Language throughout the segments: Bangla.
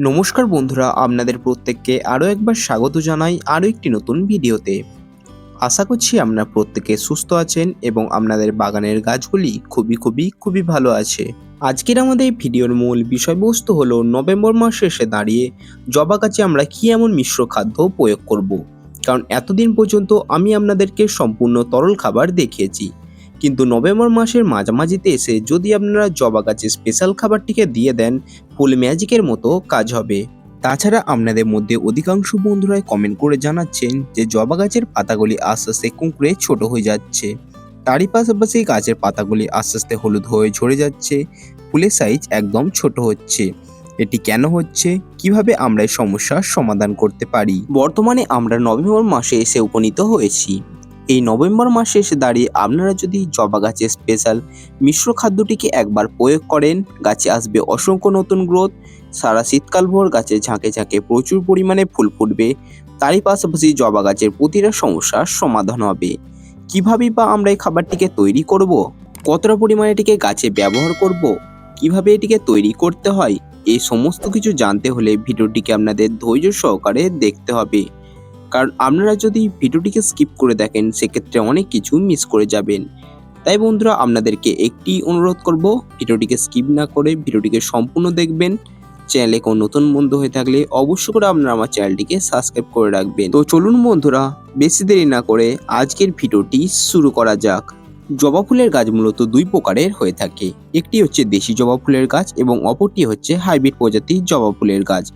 নমস্কার বন্ধুরা, আপনাদের প্রত্যেককে আরও একবার স্বাগত জানাই আরও একটি নতুন ভিডিওতে। আশা করছি আপনারা প্রত্যেকে সুস্থ আছেন এবং আপনাদের বাগানের গাছগুলি খুবই খুবই খুবই ভালো আছে। আজকের আমাদের ভিডিওর মূল বিষয়বস্তু হলো নভেম্বর মাস শেষে দাঁড়িয়ে জবা গাছে আমরা কী এমন মিশ্র খাদ্য প্রয়োগ করব। কারণ এতদিন পর্যন্ত আমি আপনাদেরকে সম্পূর্ণ তরল খাবার দেখিয়েছি। কিন্তু নভেম্বর মাসের মাঝামাঝিতে এসে যদি আপনারা জবা গাছে স্পেশাল খাবারটিকে দিয়ে দেন, ফুল ম্যাজিকের মতো কাজ হবে। তাছাড়া আপনাদের মধ্যে অধিকাংশ বন্ধুরাই কমেন্ট করে জানাচ্ছেন যে জবা গাছের পাতাগুলি আস্তে আস্তে কুঁকড়ে ছোট হয়ে যাচ্ছে। তারই পাশাপাশি গাছের পাতাগুলি আস্তে আস্তে হলুদ হয়ে ঝরে যাচ্ছে। ফুলের সাইজ একদম ছোট হচ্ছে। এটি কেন হচ্ছে? কীভাবে আমরা এই সমস্যার সমাধান করতে পারি? বর্তমানে আমরা নভেম্বর মাসে এসে উপনীত হয়েছি। এই নভেম্বর মাসে এসে দাঁড়িয়ে আপনারা যদি জবা গাছের স্পেশাল মিশ্র খাদ্যটিকে একবার প্রয়োগ করেন, গাছে আসবে অসংখ্য নতুন গ্রোথ সারা শীতকাল ভোর গাছে ঝাঁকে ঝাঁকে প্রচুর পরিমাণে ফুল ফুটবে, তারই পাশাপাশি জবা গাছের প্রতিটা সমস্যার সমাধান হবে। কীভাবে বা আমরা এই খাবারটিকে তৈরি করব? কতটা পরিমাণে এটিকে গাছে ব্যবহার করব? কীভাবে এটিকে তৈরি করতে হয়? এই সমস্ত কিছু জানতে হলে ভিডিওটিকে আপনাদের ধৈর্য সহকারে দেখতে হবে। কারণ আপনারা যদি ভিডিওটিকে স্কিপ করে দেখেন, সেক্ষেত্রে অনেক কিছু মিস করে যাবেন। তাই বন্ধুরা, আপনাদেরকে একটি অনুরোধ করব, ভিডিওটিকে স্কিপ না করে ভিডিওটিকে সম্পূর্ণ দেখবেন। চ্যানেলে কোনো নতুন বন্ধু হয়ে থাকলে অবশ্যই করে আপনারা আমার চ্যানেলটিকে সাবস্ক্রাইব করে রাখবেন। তো চলুন বন্ধুরা, বেশি দেরি না করে আজকের ভিডিওটি শুরু করা যাক। জবা ফুলের গাছ মূলত দুই প্রকারের হয়ে থাকে। একটি হচ্ছে দেশি জবা ফুলের গাছ এবং অপরটি হচ্ছে হাইব্রিড প্রজাতির জবা ফুলের গাছ।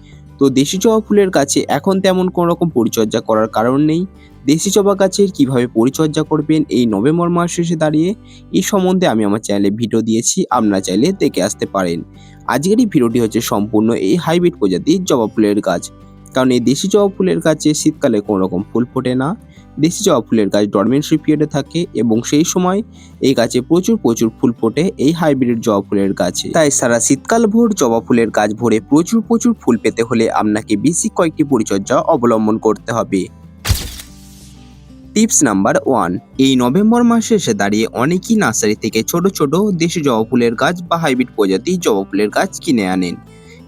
তো দেশি জবা ফুলের গাছে এখন তেমন কোনো রকম পরিচর্যা করার কারণ নেই। দেশি জবা গাছের কীভাবে পরিচর্যা করবেন এই নভেম্বর মাস শেষে দাঁড়িয়ে এই সম্বন্ধে আমি আমার চ্যানেলে ভিডিও দিয়েছি, আপনারা চাইলে দেখে আসতে পারেন। আজকের এই ভিডিওটি হচ্ছে সম্পূর্ণ এই হাইব্রিড প্রজাতির জবা ফুলের গাছ। কারণ এই দেশি জবা ফুলের গাছে শীতকালে কোনো রকম ফুল ফোটে না। দেশি জবা ফুলের গাছ ডরমেন্সি পিরিয়ডে থাকে এবং সেই সময় এই গাছে প্রচুর প্রচুর ফুল ফোটে এই হাইব্রিড জবা ফুলের গাছে। তাই সারা শীতকাল ভোর জবা ফুলের গাছ ভরে প্রচুর প্রচুর ফুল পেতে হলে আপনাকে বেশি কয়েকটি পরিচর্যা অবলম্বন করতে হবে। টিপস নাম্বার ওয়ান, এই নভেম্বর মাসে এসে দাঁড়িয়ে অনেকেই নার্সারি থেকে ছোট ছোট দেশি জবা ফুলের গাছ বা হাইব্রিড প্রজাতির জবা ফুলের গাছ কিনে আনেন।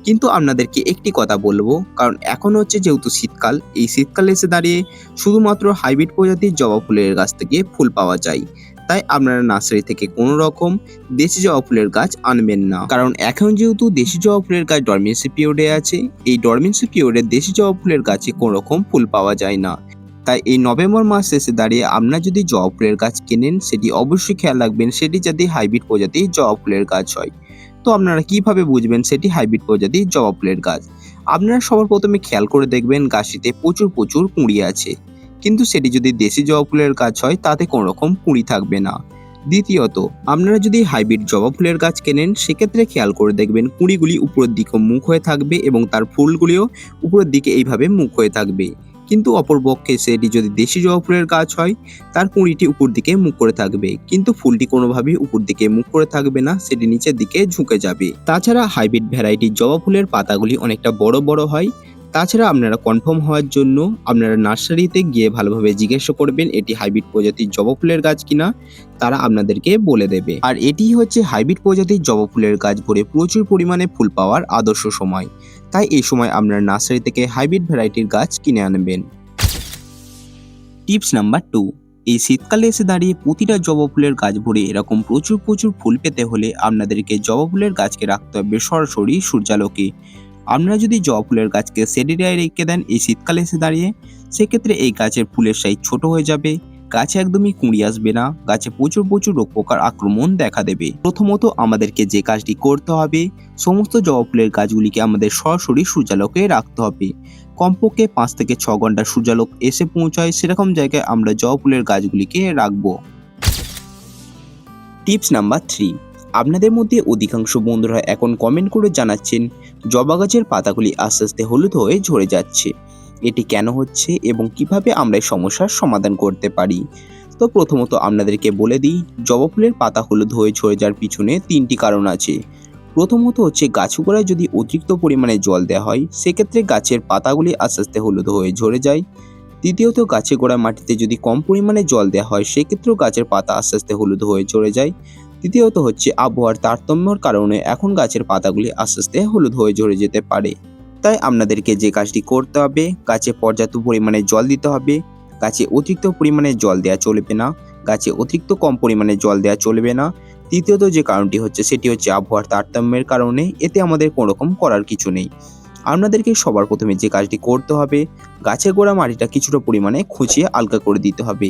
কিন্তু আপনাদেরকে একটি কথা বলব, কারণ এখন হচ্ছে যেহেতু শীতকাল, এই শীতকালে এসে দাঁড়িয়ে শুধুমাত্র হাইব্রিড প্রজাতির জবা ফুলের গাছ থেকে ফুল পাওয়া যায়। তাই আপনারা নার্সারি থেকে কোনো রকম দেশি জবা ফুলের গাছ আনবেন না। কারণ এখন যেহেতু দেশি জবা ফুলের গাছ ডরমেন্সি পিরিয়ডে আছে, এই ডরমেন্সি পিরিয়ডে দেশি জবা ফুলের গাছে কোনো রকম ফুল পাওয়া যায় না। তাই এই নভেম্বর মাস শেষে দাঁড়িয়ে আপনারা যদি জবা ফুলের গাছ কেনেন, সেটি অবশ্যই খেয়াল রাখবেন, সেটি যাতে হাইব্রিড প্রজাতির জবা ফুলের গাছ হয়। তো আপনারা কীভাবে বুঝবেন সেটি হাইব্রিড প্রজাতির জবা ফুলের গাছ? আপনারা সবার প্রথমে খেয়াল করে দেখবেন গাছটিতে প্রচুর প্রচুর কুঁড়ি আছে। কিন্তু সেটি যদি দেশি জবা ফুলের গাছ হয়, তাতে কোনো রকম কুঁড়ি থাকবে না। দ্বিতীয়ত, আপনারা যদি হাইব্রিড জবা ফুলের গাছ কেনেন, সেক্ষেত্রে খেয়াল করে দেখবেন কুঁড়িগুলি উপরের দিকে মুখ হয়ে থাকবে এবং তার ফুলগুলিও উপরের দিকে এইভাবে মুখ হয়ে থাকবে। কিন্তু অপরপক্ষে সেটি যদি দেশি জবা ফুলের গাছ হয়, তার কুঁড়িটি উপর দিকে মুখ করে থাকবে। কিন্তু ফুলটি কোনোভাবেই উপর দিকে মুখ করে থাকবে না, সেটি নিচের দিকে ঝুঁকে যাবে। তাছাড়া হাইব্রিড ভ্যারাইটির জবা ফুলের পাতাগুলি অনেকটা বড় বড় হয়। তাছাড়া আপনারা কনফার্ম হওয়ার জন্য আপনারা নার্সারিতে গিয়ে ভালোভাবে জিজ্ঞাসা করবেন, এটি হাইব্রিড প্রজাতির জবা ফুলের গাছ কিনা? তারা আপনাদেরকে বলে দেবে। আর এটি হচ্ছে হাইব্রিড প্রজাতির জবা ফুলের গাছ ভরে প্রচুর পরিমাণে ফুল পাওয়ার আদর্শ সময়। তাই এই সময় আপনার নার্সারি থেকে হাইব্রিড ভ্যারাইটির গাছ কিনে আনবেন। টিপস নাম্বার টু, এই শীতকালে এসে দাঁড়িয়ে প্রতিটা জবা ফুলের গাছ ভরে এরকম প্রচুর প্রচুর ফুল পেতে হলে আপনাদেরকে জবা ফুলের গাছকে রাখতে হবে সরাসরি সূর্যালোকে। আপনারা যদি জবা ফুলের গাছকে সেডিরিয়ায় রেখে দেন, এই শীতকালে এসে দাঁড়িয়ে, সেক্ষেত্রে এই গাছের ফুলের সাইজ ছোট হয়ে যাবে। গাছে একদমই কুঁড়ি আসবে না, গাছে প্রচুর প্রচুর রোগ পোকার আক্রমণ দেখা দেবে। প্রথমত আমাদেরকে যে কাজটি করতে হবে, সমস্ত জবা ফুলের গাছগুলিকে আমাদের সরাসরি সূর্যালোকে রাখতে হবে। কমপক্ষে পাঁচ থেকে ছ ঘণ্টা সূর্যালোক এসে পৌঁছায়, সেরকম জায়গায় আমরা জবা ফুলের গাছগুলিকে রাখব। Tips number three. আপনাদের মধ্যে অধিকাংশ বন্ধুরা এখন কমেন্ট করে জানাচ্ছেন, জবা গাছের পাতাগুলি আস্তে আস্তে হলুদ হয়ে ঝরে যাচ্ছে। এটি কেন হচ্ছে এবং কীভাবে আমরা এই সমস্যার সমাধান করতে পারি? তো প্রথমত আপনাদেরকে বলে দিই, জবা ফুলের পাতা হলুদ হয়ে ঝরে যাওয়ার পিছনে তিনটি কারণ আছে। প্রথমত হচ্ছে গাছ গোড়ায় যদি অতিরিক্ত পরিমাণে জল দেওয়া হয়, সেক্ষেত্রে গাছের পাতাগুলি আস্তে আস্তে হলুদ হয়ে ঝরে যায়। দ্বিতীয়ত, গাছে গোড়া মাটিতে যদি কম পরিমাণে জল দেওয়া হয়, সেক্ষেত্রেও গাছের পাতা আস্তে আস্তে হলুদ হয়ে ঝরে যায়। তৃতীয়ত হচ্ছে আবহাওয়ার তারতম্যর কারণে এখন গাছের পাতাগুলি আস্তে আস্তে হলুদ হয়ে ঝরে যেতে পারে। তাই আপনাদেরকে যে কাজটি করতে হবে, গাছে পর্যাপ্ত পরিমাণে জল দিতে হবে, গাছে অতিরিক্ত পরিমাণে জল দেওয়া চলবে না, গাছে অতিরিক্ত কম পরিমাণে জল দেওয়া চলবে না। তৃতীয়ত যে কারণটি হচ্ছে, সেটি হচ্ছে আবহাওয়ার তারতম্যের কারণে এতে আমাদের কোনো রকম করার কিছু নেই। আপনাদেরকে সবার প্রথমে যে কাজটি করতে হবে, গাছে গোড়া মাটিটা কিছুটা পরিমাণে খুঁচিয়ে আলগা করে দিতে হবে।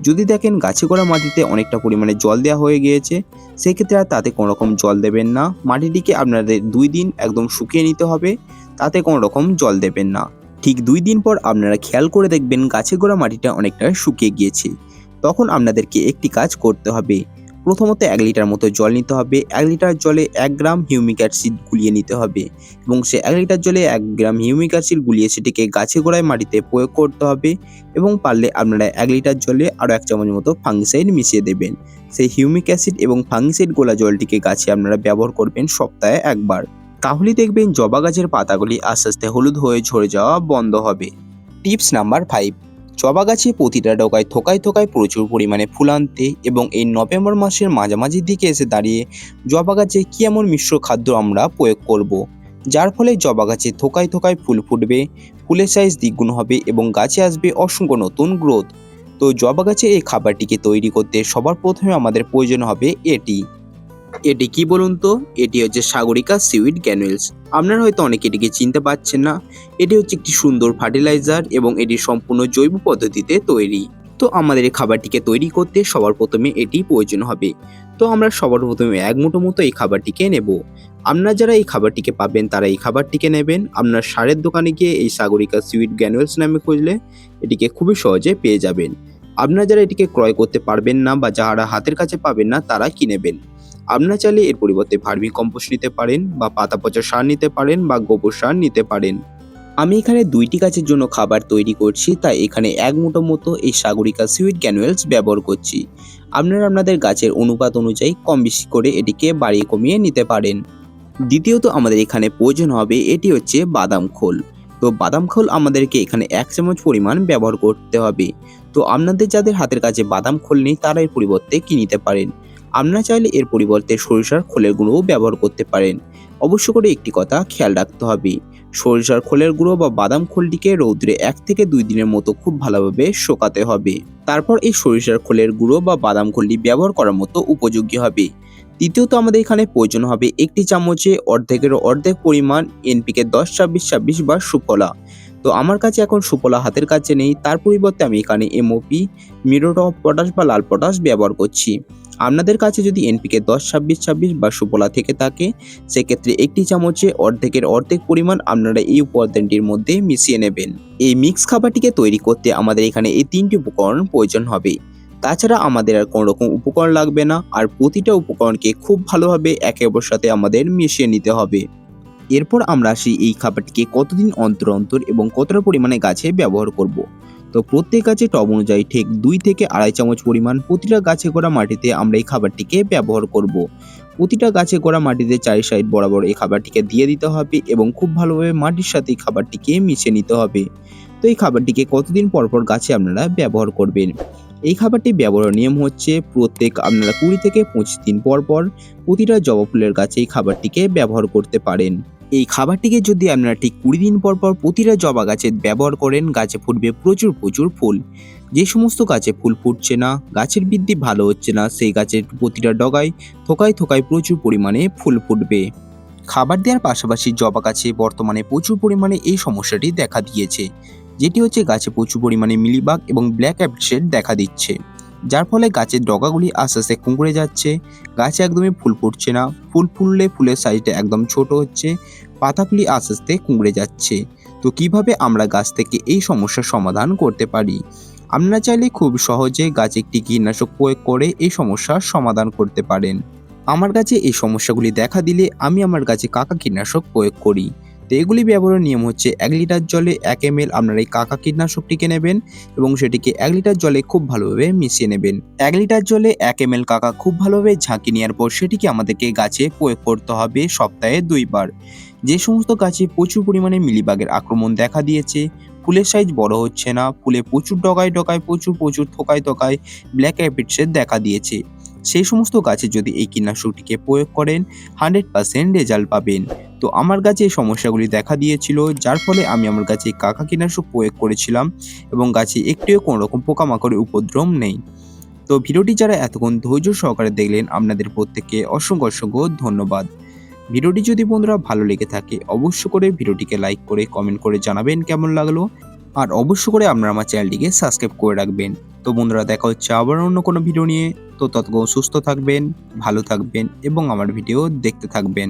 যদি দেখেন গাছে গোড়া মাটিতে অনেকটা পরিমাণে জল দেওয়া হয়ে গিয়েছে, সেক্ষেত্রে আর তাতে কোনো রকম জল দেবেন না। মাটিটিকে আপনাদের দুই দিন একদম শুকিয়ে নিতে হবে। তাতে কোনো রকম জল দেবেন না। ঠিক দুই দিন পর আপনারা খেয়াল করে দেখবেন গাছে গোড়া মাটিটা অনেকটা শুকিয়ে গিয়েছে। তখন আপনাদেরকে একটি কাজ করতে হবে। প্রথমত এক লিটার মতো জল নিতে হবে। এক লিটার জলে এক গ্রাম হিউমিক অ্যাসিড গুলিয়ে নিতে হবে এবং সে এক লিটার জলে এক গ্রাম হিউমিক অ্যাসিড গুলিয়ে সেটিকে গাছে গোড়ায় মাটিতে প্রয়োগ করতে হবে এবং পারলে আপনারা এক লিটার জলে আরও এক চামচ মতো ফাঙ্গিসাইড মিশিয়ে দেবেন। সেই হিউমিক অ্যাসিড এবং ফাঙ্গিসাইড গোলা জলটিকে গাছে আপনারা ব্যবহার করবেন সপ্তাহে একবার। তাহলে দেখবেন জবা গাছের পাতাগুলি আস্তে আস্তে হলুদ হয়ে ঝরে যাওয়া বন্ধ হবে টিপস নাম্বার ফাইভ জবা গাছে প্রতিটা ডগায় থোকায় থোকায় প্রচুর পরিমাণে ফুল আনতে এবং এই নভেম্বর মাসের মাঝামাঝির দিকে এসে দাঁড়িয়ে জবা গাছে কী এমন মিশ্র খাদ্য আমরা প্রয়োগ করব। যার ফলে জবা গাছে থোকায় থোকায় ফুল ফুটবে, ফুলের সাইজ দ্বিগুণ হবে এবং গাছে আসবে অসংখ্য নতুন গ্রোথ তো জবা গাছে এই খাবারটিকে তৈরি করতে সবার প্রথমে আমাদের প্রয়োজন হবে এটি এটি কি বলুন তো? এটি হচ্ছে সাগরিকা সিউইড গ্যানুয়েলস আপনারা হয়তো অনেকে এটিকে চিনতে পারছেন না। এটি হচ্ছে একটি সুন্দর ফার্টিলাইজার এবং এটি সম্পূর্ণ জৈব পদ্ধতিতে তৈরি। তো আমাদের এই খাবারটিকে তৈরি করতে সবার প্রথমে এটি প্রয়োজন হবে। তো আমরা সবার প্রথমে এক মুঠো মতো এই খাবারটিকে নেব। আপনারা যারা এই খাবারটিকে পাবেন, তারা এই খাবারটিকে নেবেন। আপনার সারের দোকানে গিয়ে এই সাগরিকা সুইট গ্যানুয়েলস নামে খুঁজলে এটিকে খুবই সহজে পেয়ে যাবেন। আপনারা যারা এটিকে ক্রয় করতে পারবেন না বা যারা হাতের কাছে পাবেন না, তারা কিনেবেন আপনারা চাইলে এর পরিবর্তে ভার্মি কম্পোস্ট নিতে পারেন বা পাতা পচা সার নিতে পারেন বা গোবর সার নিতে পারেন। আমি এখানে দুইটি গাছের জন্য খাবার তৈরি করছি, তাই এখানে এক মুঠো মতো এই সাগরিকা সুইট গ্যানুয়েলস ব্যবহার করছি। আপনারা আপনাদের গাছের অনুপাত অনুযায়ী কম বেশি করে এটিকে বাড়িয়ে কমিয়ে নিতে পারেন। দ্বিতীয়ত আমাদের এখানে প্রয়োজন হবে, এটি হচ্ছে বাদাম খোল। তো বাদাম খোল আমাদেরকে এখানে এক চামচ পরিমাণ ব্যবহার করতে হবে। তো আপনাদের যাদের হাতের কাছে বাদাম খোল নেই, তারা এর পরিবর্তে কি নিতে পারেন। আপনারা চাইলে এর পরিবর্তে সরিষার খোলের গুঁড়োও ব্যবহার করতে পারেন। অবশ্য করে একটি কথা খেয়াল রাখতে হবে, সরিষার খোলের গুঁড়ো বা বাদাম খোলটিকে রৌদ্রে এক থেকে দুই দিনের মতো খুব ভালোভাবে শোকাতে হবে। তারপর এই সরিষার খোলের গুঁড়ো বা বাদাম খোলটি ব্যবহার করার মতো উপযোগী হবে। দ্বিতীয়ত আমাদের এখানে প্রয়োজন হবে একটি চামচে অর্ধেকের অর্ধেক পরিমাণ এনপিকে দশ, ছাব্বিশ ছাব্বিশ বা সুফলা। তো আমার কাছে এখন সুফলা হাতের কাছে নেই, তার পরিবর্তে আমি এখানে এমওপি মিরোট অফ পটাশ বা লাল পটাশ ব্যবহার করছি। আপনাদের কাছে যদি এনপিকে দশ, ছাব্বিশ ছাব্বিশ বা সুফলা থেকে থাকে, সেক্ষেত্রে একটি চামচে অর্ধেকের অর্ধেক পরিমাণ আপনারা এই উপাদানটির মধ্যে মিশিয়ে নেবেন। এই মিক্স খাবারটিকে তৈরি করতে আমাদের এখানে এই তিনটি উপকরণ প্রয়োজন হবে। তাছাড়া আমাদের আর কোনো রকম উপকরণ লাগবে না, আর প্রতিটা উপকরণকে খুব ভালোভাবে একে অপর সাথে আমাদের মিশিয়ে নিতে হবে। এরপর আমরা আসি এই খাবারটিকে কতদিন অন্তর অন্তর এবং কতটা পরিমাণে গাছে ব্যবহার করব। তো প্রত্যেক গাছে টব অনুযায়ী ঠিক দুই থেকে আড়াই চামচ পরিমাণ প্রতিটা গাছে গোড়া মাটিতে আমরা এই খাবারটিকে ব্যবহার করব। প্রতিটা গাছে গোড়া মাটিতে চারি সাইড বরাবর এই খাবারটিকে দিয়ে দিতে হবে এবং খুব ভালোভাবে মাটির সাথে এই খাবারটিকে মিশিয়ে নিতে হবে। তো এই খাবারটিকে কতদিন পর পর গাছে আপনারা ব্যবহার করবেন? এই খাবারটি ব্যবহার নিয়ম হচ্ছে প্রত্যেক আপনারা কুড়ি থেকে পঁচিশ দিন পর পর প্রতিটা জবা ফুলের গাছে এই খাবারটিকে ব্যবহার করতে পারেন। এই খাবারটিকে যদি আপনারা ঠিক কুড়ি দিন পর পর প্রতিটা জবা গাছে ব্যবহার করেন, গাছে ফুটবে প্রচুর প্রচুর ফুল। যে সমস্ত গাছে ফুল ফুটছে না, গাছের বৃদ্ধি ভালো হচ্ছে না, সেই গাছের প্রতিটা ডগায়, থোকায় থোকায় প্রচুর পরিমাণে ফুল ফুটবে। খাবার দেওয়ার পাশাপাশি জবা গাছে বর্তমানে প্রচুর পরিমাণে এই সমস্যাটি দেখা দিয়েছে, যেটি হচ্ছে গাছে প্রচুর পরিমাণে মিলিবাগ এবং ব্ল্যাক অ্যাপসেট দেখা দিচ্ছে। যার ফলে গাছের ডগাগুলি আস্তে আস্তে কুঁকড়ে যাচ্ছে। গাছে একদমই ফুল ফুটছে না। ফুল ফুললে ফুলের সাইজটা একদম ছোট হচ্ছে। পাতাগুলি আস্তে আস্তে কুঁকড়ে যাচ্ছে। তো কীভাবে আমরা গাছ থেকে এই সমস্যার সমাধান করতে পারি? আপনারা চাইলে খুব সহজে গাছে একটি কীটনাশক প্রয়োগ করে এই সমস্যার সমাধান করতে পারেন। আমার কাছে এই সমস্যাগুলি দেখা দিলে আমি আমার গাছে কাকা কীটনাশক প্রয়োগ করি। তো এগুলি ব্যবহারের নিয়ম হচ্ছে এক লিটার জলে এক এম এল আপনারা এই কাকা কীটনাশকটিকে নেবেন এবং সেটিকে এক লিটার জলে খুব ভালোভাবে মিশিয়ে নেবেন। এক লিটার জলে এক এম এল কাকা খুব ভালোভাবে ঝাঁকি নেওয়ার পর সেটিকে আমাদেরকে গাছে প্রয়োগ করতে হবে সপ্তাহে দুইবার। যে সমস্ত গাছে প্রচুর পরিমাণে মিলিবাগের আক্রমণ দেখা দিয়েছে, ফুলের সাইজ বড় হচ্ছে না, ফুলে প্রচুর ডগায় ডগায়, প্রচুর প্রচুর থোকায় থোকায় ব্ল্যাক অ্যাপিডসের দেখা দিয়েছে। সেই সমস্ত গাছে যদি এই কীটনাশকটিকে প্রয়োগ করেন হান্ড্রেড পার্সেন্ট রেজাল্ট পাবেন। তো আমার গাছে এই সমস্যাগুলি দেখা দিয়েছিল, যার ফলে আমি আমার গাছে কাকা কীটনাশক প্রয়োগ করেছিলাম এবং গাছে একটিও কোনো রকম পোকামাকড়ের উপদ্রব নেই। তো ভিডিওটি যারা এতক্ষণ ধৈর্য সহকারে দেখলেন, আপনাদের প্রত্যেককে অসংখ্য অসংখ্য ধন্যবাদ। ভিডিওটি যদি বন্ধুরা ভালো লেগে থাকে অবশ্য করে ভিডিওটিকে লাইক করে কমেন্ট করে জানাবেন কেমন লাগল। আর অবশ্য করে আপনারা আমার চ্যানেলটিকে সাবস্ক্রাইব করে রাখবেন। তো বন্ধুরা, দেখা হচ্ছে আবার অন্য কোনো ভিডিও নিয়ে। তো ততক্ষণ সুস্থ থাকবেন, ভালো থাকবেন এবং আমার ভিডিও দেখতে থাকবেন।